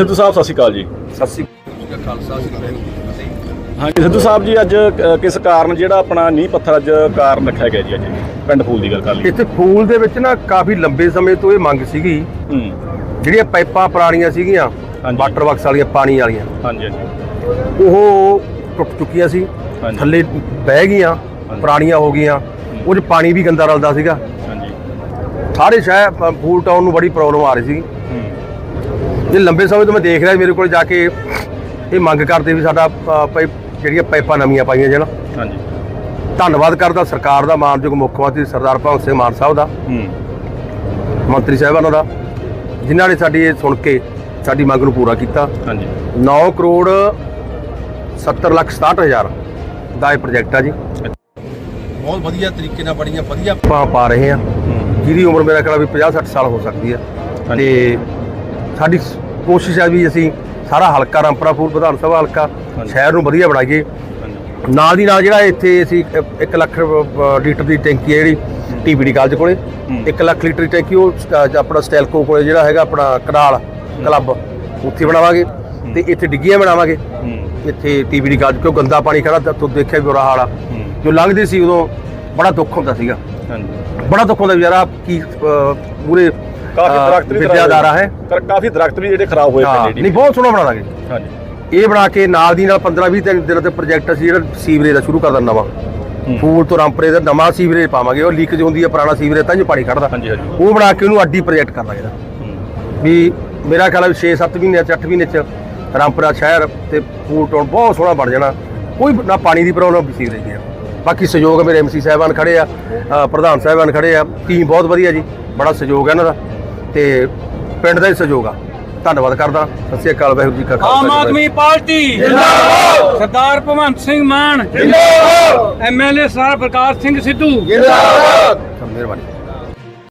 ਸਿੱਧੂ ਸਾਹਿਬ ਸਤਿ ਸ਼੍ਰੀ ਅਕਾਲ ਜੀ। ਸਤਿ ਸ੍ਰੀ ਅਕਾਲ ਖਾਲਸਾ ਹਾਂਜੀ ਸਿੱਧੂ ਸਾਹਿਬ ਜੀ ਅੱਜ ਅ, ਕਿਸ ਕਾਰਨ ਜਿਹੜਾ ਆਪਣਾ ਨੀਂਹ ਪੱਥਰ ਅੱਜ ਕਾਰਨ ਰੱਖਿਆ ਗਿਆ ਜੀ ਅੱਜ? ਪਿੰਡ ਫੂਲ ਦੀ ਗੱਲ ਕਰ ਲਈ ਇੱਥੇ ਫੂਲ ਦੇ ਵਿੱਚ ਨਾ ਕਾਫੀ ਲੰਬੇ ਸਮੇਂ ਤੋਂ ਇਹ ਮੰਗ ਸੀਗੀ। ਹੂੰ। ਜਿਹੜੀਆਂ ਪਾਈਪਾਂ ਪੁਰਾਣੀਆਂ ਸੀਗੀਆਂ ਹਾਂਜੀ। ਵਾਟਰ ਬਾਕਸ ਵਾਲੀਆਂ ਪਾਣੀ ਵਾਲੀਆਂ। ਹਾਂਜੀ ਹਾਂਜੀ। ਉਹ ਟੁੱਟ ਚੁੱਕੀਆਂ ਸੀ ਹਾਂਜੀ। ਥੱਲੇ ਬਹਿ ਗਈਆਂ ਪੁਰਾਣੀਆਂ ਹੋ ਗਈਆਂ। ਉਹ 'ਚ ਪਾਣੀ ਵੀ ਗੰਦਾ ਰਲਦਾ ਸੀਗਾ। ਹਾਂਜੀ। ਸਾਰੇ ਸ਼ਹਿਰ ਫੂਲ ਟਾਊਨ ਨੂੰ ਬੜੀ ਪ੍ਰੋਬਲਮ ਆ ਰਹੀ ਸੀ ਇਹ ਲੰਬੇ ਸਮੇਂ ਤੋਂ ਮੈਂ ਦੇਖ ਰਿਹਾ ਮੇਰੇ ਕੋਲ ਜਾ ਕੇ ਇਹ ਮੰਗ ਕਰਦੇ ਵੀ ਸਾਡਾ ਪਾਈਪ ਜਿਹੜੀਆਂ ਪਾਈਪਾਂ ਨਵੀਆਂ ਪਾਈਆਂ ਜਾਣ। ਹਾਂਜੀ। ਧੰਨਵਾਦ ਕਰਦਾ ਸਰਕਾਰ ਦਾ ਮਾਨਯੋਗ ਮੁੱਖ ਮੰਤਰੀ ਸਰਦਾਰ ਭਗਵੰਤ ਸਿੰਘ ਮਾਨ ਸਾਹਿਬ ਦਾ ਹੂੰ। ਮੰਤਰੀ ਸਾਹਿਬਾਨਾਂ ਦਾ ਜਿਨ੍ਹਾਂ ਨੇ ਸਾਡੀ ਇਹ ਸੁਣ ਕੇ ਸਾਡੀ ਮੰਗ ਨੂੰ ਪੂਰਾ ਕੀਤਾ। ਹਾਂਜੀ। 9 ਕਰੋੜ 70 ਲੱਖ 67 ਹਜ਼ਾਰ ਦਾ ਇਹ ਪ੍ਰੋਜੈਕਟ ਆ ਜੀ। ਬਹੁਤ ਵਧੀਆ ਤਰੀਕੇ ਨਾਲ ਬੜੀਆਂ ਵਧੀਆ ਪਾ ਰਹੇ ਹੂੰ। ਜਿਹਦੀ ਉਮਰ ਮੇਰਾ ਖਿਆਲ ਵੀ 50 60 ਸਾਲ ਹੋ ਸਕਦੀ ਹਾਂਜੀ। ਤੇ ਸਾਡੀ ਕੋਸ਼ਿਸ਼ ਹੈ ਵੀ ਅਸੀਂ ਸਾਰਾ ਹਲਕਾ ਰਾਮਪੁਰਾ ਫੂਲ ਵਿਧਾਨ ਸਭਾ ਹਲਕਾ। ਸ਼ਹਿਰ ਨੂੰ ਵਧੀਆ ਬਣਾਈਏ। ਨਾਲ ਦੀ ਨਾਲ ਜਿਹੜਾ ਇੱਥੇ ਅਸੀਂ 1 ਲੱਖ ਲੀਟਰ ਦੀ ਟੈਂਕੀ ਹੈ ਜਿਹੜੀ ਟੀਪੀਡੀ ਕਾਲਜ ਕੋਲੇ। ਹੂੰ। 1 ਲੱਖ ਲੀਟਰ ਦੀ ਟੈਂਕੀ ਉਹ ਆਪਣਾ ਸਟੈਲਕੋ ਕੋਲੇ ਜਿਹੜਾ ਹੈਗਾ ਆਪਣਾ ਕਨਾਲ ਕਲੱਬ ਉੱਥੇ ਬਣਾਵਾਂਗੇ ਤੇ ਇੱਥੇ ਡਿੱਗੀਆਂ ਬਣਾਵਾਂਗੇ। ਇੱਥੇ ਟੀਪੀਡੀ ਕਾਲਜ ਕਿਉਂ ਗੰਦਾ ਪਾਣੀ ਖੜਾ ਤਾਂ ਦੇਖਿਆ ਬੁਰਾ ਹਾਲ ਆ। ਜੋ ਲੰਘਦੇ ਸੀ ਉਦੋਂ ਬੜਾ ਦੁੱਖ ਹੁੰਦਾ ਸੀਗਾ। ਹਾਂਜੀ। ਬੜਾ ਦੁੱਖ ਹੁੰਦਾ ਯਾਰ ਆ ਕੀ ਪੂਰੇ ਕਾਫੀ ਦਰਖਤ ਵੀ ਵਿਦਿਆਦਾਰਾ ਹੈ। ਕਰ- ਕਾਫੀ ਦਰਖਤ ਵੀ ਜਿਹੜੇ ਖਰਾਬ ਹੋਏ ਪਏ ਨੇ ਨਹੀਂ ਬਹੁਤ ਸੋਹਣਾ ਬਣਾ ਦਾਂਗੇ। ਹਾਂਜੀ। ਇਹ ਬਣਾ ਕੇ ਨਾਲ ਦੀ ਨਾਲ 15 20 ਦਿਨ ਤੇ ਪ੍ਰੋਜੈਕਟ ਅਸੀਂ ਜਿਹੜਾ ਸੀਵਰੇਜ ਦਾ ਸ਼ੁਰੂ ਕਰਦਾ ਨਵਾਂ ਹੂੰ। ਫੂਲ ਤੋਂ ਰਾਮਪੁਰੇ ਦਾ ਨਵਾਂ ਸੀਵਰੇਜ ਪਾਵਾਂਗੇ ਉਹ ਲੀਕੇਜ ਹੁੰਦੀ ਹੈ ਪੁਰਾਣਾ ਸੀਵਰੇਜ ਤਾਂ ਜੋ ਪਾਣੀ ਖੜਦਾ ਹਾਂਜੀ ਹਾਂਜੀ। ਉਹ ਬਣਾ ਕੇ ਉਹਨੂੰ ਅੱਡੀ ਪ੍ਰੋਜੈਕਟ ਕਰ ਦਾਂਗੇ ਇਹਦਾ। ਵੀ ਮੇਰਾ ਖਿਆਲ ਹੈ 6-7 ਮਹੀਨੇ 'ਚ 8 ਮਹੀਨੇ ਚ ਰਾਮਪੁਰਾ ਸ਼ਹਿਰ ਤੇ ਫੂਲ ਟਾਊਨ ਬਹੁਤ ਸੋਹਣਾ ਬਣ ਜਾਣਾ। ਕੋਈ ਨਾ ਪਾਣੀ ਦੀ ਪ੍ਰੋਬਲਮ ਸੀਵਰੇਜ ਦੀ ਬਾਕੀ ਸਹਿਯੋਗ ਮੇਰੇ ਐਮਸੀ ਸਾਹਿਬਾਨ ਖੜੇ ਆ ਪ੍ਰਧਾਨ ਸਾਹਿਬਾਨ ਖੜੇ ਆ ਟੀਮ ਬਹੁਤ ਵਧੀਆ ਜੀ ਬੜਾ ਸਹਿਯੋਗ ਹੈ ਇਹਨਾਂ ਦਾ। ਤੇ ਪਿੰਡ ਦਾ ਹੀ ਸਹਿਯੋਗ ਆ। ਧੰਨਵਾਦ ਕਰਦਾ। ਸਤਿ ਸ਼੍ਰੀ ਅਕਾਲ ਵਾਹਿਗੁਰੂ ਜੀ ਕਾ ਖਾਲਸਾ ਆਮ ਆਦਮੀ ਪਾਰਟੀ। ਜਿੰਦਾਬਾਦ! ਸਰਦਾਰ ਭਗਵੰਤ ਸਿੰਘ ਮਾਨ। ਜਿੰਦਾਬਾਦ! MLA sir Prakash Singh Sidhu. ਫਤਿਹ। ਮਿਹਰਬਾਨੀ।